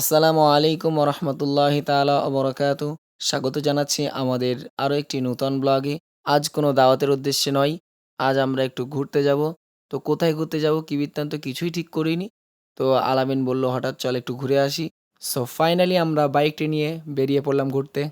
আসসালামু আলাইকুম রহমতুল্লাহ তালা অবরাকাতু স্বাগত জানাচ্ছি আমাদের আরও একটি নূতন ব্লগে। আজ কোনো দাওয়াতের উদ্দেশ্যে নয়, আজ আমরা একটু ঘুরতে যাব। তো কোথায় ঘুরতে যাব কি বৃত্তান্ত কিছুই ঠিক করিনি। তো আলামিন বলল, হঠাৎ চল একটু ঘুরে আসি। সো ফাইনালি আমরা বাইকটি নিয়ে বেরিয়ে পড়লাম ঘুরতে।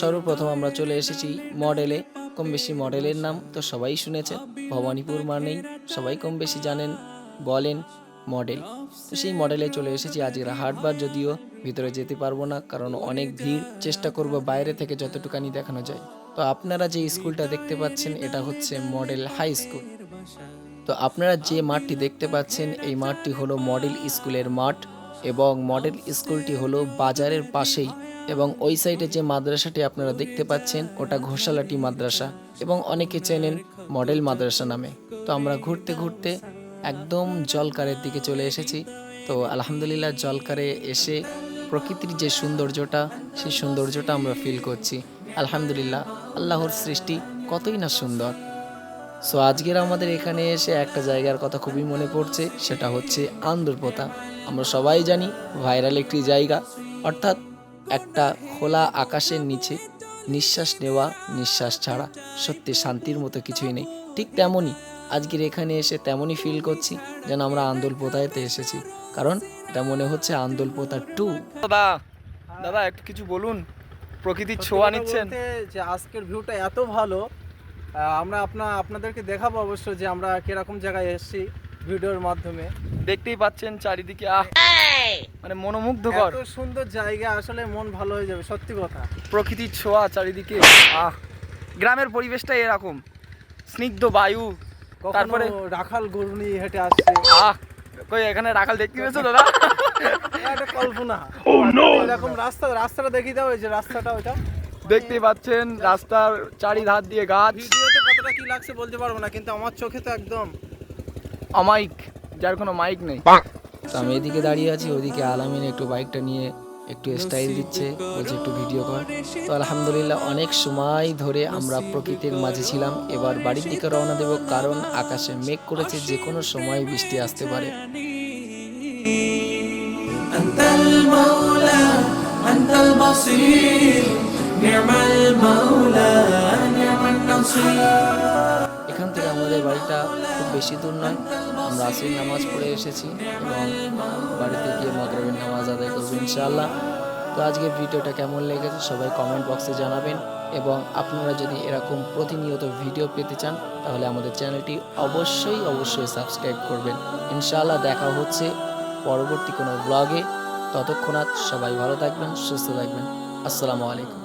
সর্বপ্রথম আমরা চলে এসেছি মডেলে, কম বেশি মডেলের নাম তো সবাই শুনেছে, ভবানীপুর মানেই সবাই কম বেশি জানেন, বলেন মডেল। তো সেই মডেলে চলে এসেছি আজকের হাটবার যদিও ভিতরে যেতে পারব না, কারণ অনেক ভিড়, চেষ্টা করব বাইরে থেকে যতটুকানি দেখানো যায়। তো আপনারা যে স্কুলটা দেখতে পাচ্ছেন, এটা হচ্ছে মডেল হাই স্কুল। তো আপনারা যে মাঠটি দেখতে পাচ্ছেন, এই মাঠটি হলো মডেল স্কুলের মাঠ এবং মডেল স্কুলটি হলো বাজারের পাশেই। এবং ওই সাইডে যে মাদ্রাসাটি আপনারা দেখতে পাচ্ছেন, ওটা ঘোষালাটি মাদ্রাসা এবং অনেকে চেনেন মডেল মাদ্রাসা নামে। তো আমরা ঘুরতে ঘুরতে একদম জলকারের দিকে চলে এসেছি। তো আলহামদুলিল্লাহ জলকারে এসে প্রকৃতির যে সৌন্দর্যটা, সেই সৌন্দর্যটা আমরা ফিল করছি। আলহামদুলিল্লাহ, আল্লাহর সৃষ্টি কতই না সুন্দর। সো আজকের আমাদের এখানে এসে একটা জায়গার কথা খুবই মনে পড়ছে, সেটা হচ্ছে আন্দরপোতা আমরা সবাই জানি ভাইরাল একটি জায়গা। অর্থাৎ একটা খোলা আকাশের নিচে নিঃশ্বাস নেওয়া নিঃশ্বাস ছাড়া। সত্যি শান্তির মতো কিছুই নেই। ঠিক তেমনই আজকের এখানে এসে তেমনই ফিল করছি যেন আমরা আন্দোলপোতায়তে এসেছি। কারণ এটা মনে হচ্ছে আন্দোলপোতা টু দাদা দাদা একটু কিছু বলুন। প্রকৃতির ছোঁয়া নিচ্ছেন? যে আজকের ভিউটা এত ভালো আহ, আমরা আপনা আপনাদেরকে দেখাবো অবশ্য যে আমরা কীরকম জায়গায় এসেছি ভিডিওর মাধ্যমে। দেখতেই পাচ্ছেন চারিদিকে আহ মানে মনোমুগ্ধকর। এত সুন্দর জায়গা আসলে মন ভালো হয়ে যাবে সত্যি কথা। প্রকৃতির ছোঁয়া চারিদিকে আহ গ্রামের পরিবেশটা এরকম। স্নিগ্ধ বায়ু তারপরে তারপরে রাখাল গরুনি হেঁটে আসছে। আহ কই এখানে রাখাল দেখতে পেয়েছ দাদা? এটা একটা কল্পনা এরকম রাস্তা রাস্তাটা দেখিয়ে দাও এই যে রাস্তাটা ওইটা। দেখতেই পাচ্ছেন রাস্তার চারি ধার দিয়ে গাছ। ভিডিওতে কতটা কি লাগছে বলতে পারব না কিন্তু আমার চোখে তো একদম অমাইক যার কোনো মাইক নেই। আমি এদিকে দাঁড়িয়ে আছি ওদিকে আলামিন একটু বাইকটা নিয়ে একটু স্টাইল দিচ্ছে বলছে একটু ভিডিও কর। তো আলহামদুলিল্লাহ অনেক সময় ধরে আমরা প্রকৃতির মাঝে ছিলাম এবার বাড়ির দিকে রওনা দেব কারণ আকাশে মেঘ করেছে যে কোনো সময় বৃষ্টি আসতে পারে। এখান থেকে আমাদের বাড়িটা বেশি দূর নয়। আমরা আসির নামাজ পড়ে এসেছি এবং বাড়িতে গিয়ে মাগরিবের নামাজ আদায় করব ইনশাআল্লাহ। তো আজকে ভিডিওটা কেমন লেগেছে সবাই কমেন্ট বক্সে জানাবেন এবং আপনারা যদি এরকম প্রতিনিয়ত ভিডিও পেতে চান, তাহলে আমাদের চ্যানেলটি অবশ্যই অবশ্যই সাবস্ক্রাইব করবেন। ইনশাআল্লাহ দেখা হচ্ছে পরবর্তী কোনো ব্লগে ততক্ষণাৎ সবাই ভালো থাকবেন, সুস্থ থাকবেন। আসসালামু আলাইকুম।